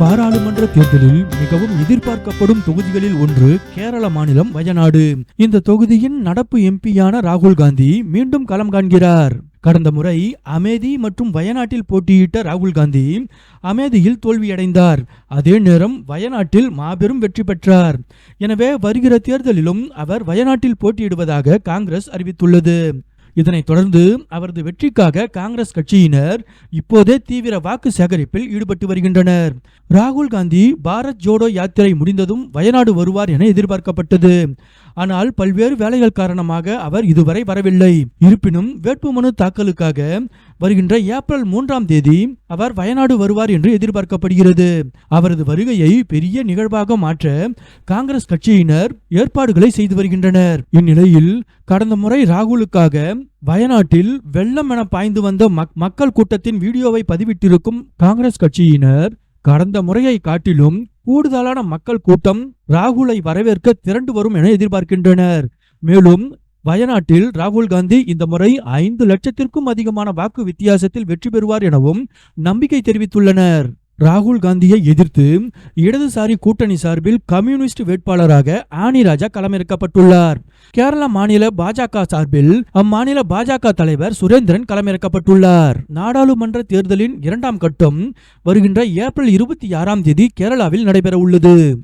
பாராளுமன்ற தேர்தலில் மிகவும் எதிர்பார்க்கப்படும் தொகுதிகளில் ஒன்று கேரள மாநிலம் வயநாடு. இந்த தொகுதியின் நடப்பு எம்பியான ராகுல் காந்தி மீண்டும் களம் காண்கிறார். கடந்த முறை அமேதி மற்றும் வயநாட்டில் போட்டியிட்ட ராகுல் காந்தி அமேதியில் தோல்வியடைந்தார். அதே நேரம் வயநாட்டில் மாபெரும் வெற்றி பெற்றார். எனவே வருகிற தேர்தலிலும் அவர் வயநாட்டில் போட்டியிடுவதாக காங்கிரஸ் அறிவித்துள்ளது. இதனைத் தொடர்ந்து அவரது வெற்றிக்காக காங்கிரஸ் கட்சியினர் இப்போதே தீவிர வாக்கு சேகரிப்பில் ஈடுபட்டு வருகின்றனர். ராகுல் காந்தி பாரத் ஜோடோ யாத்திரை முடிந்ததும் வயநாடு வருவார் என எதிர்பார்க்கப்பட்டது. ஆனால் பல்வேறு வேலைகள் காரணமாக அவர் இதுவரை வரவில்லை. இருப்பினும் வேட்புமனு தாக்கலுக்காக வருகின்ற ஏப்ரல் மூன்றாம் தேதி அவர் வயநாடு வருவார் என்று எதிர்பார்க்கப்படுகிறது. அவரது வருகையை பெரிய நிகழ்வாக மாற்ற காங்கிரஸ் கட்சியினர் ஏற்பாடுகளை செய்து வருகின்றனர். இந்நிலையில் கடந்த முறை ராகுலுக்காக வயநாட்டில் வெள்ளம் என பாய்ந்து வந்த மக்- மக்கள் கூட்டத்தின் வீடியோவை பதிவிட்டிருக்கும் காங்கிரஸ் கட்சியினர் கடந்த முறையை காட்டிலும் கூடுதலான மக்கள் கூட்டம் ராகுலை வரவேற்க திரண்டு வரும் என எதிர்பார்க்கின்றனர். மேலும் வயநாட்டில் ராகுல் காந்தி இந்த முறை ஐந்து லட்சத்திற்கும் அதிகமான வாக்கு வித்தியாசத்தில் வெற்றி பெறுவார் எனவும் நம்பிக்கை தெரிவித்துள்ளனர். ராகுல் காந்தியை எதிர்த்து இடதுசாரி கூட்டணி சார்பில் கம்யூனிஸ்ட் வேட்பாளராக ஆனி ராஜா களமிறக்கப்பட்டுள்ளார். கேரள மாநில பாஜக சார்பில் அம்மாநில பாஜக தலைவர் சுரேந்திரன் களமிறக்கப்பட்டுள்ளார். நாடாளுமன்ற தேர்தலின் இரண்டாம் கட்டம் வருகின்ற ஏப்ரல் இருபத்தி ஆறாம் தேதி கேரளாவில் நடைபெற உள்ளது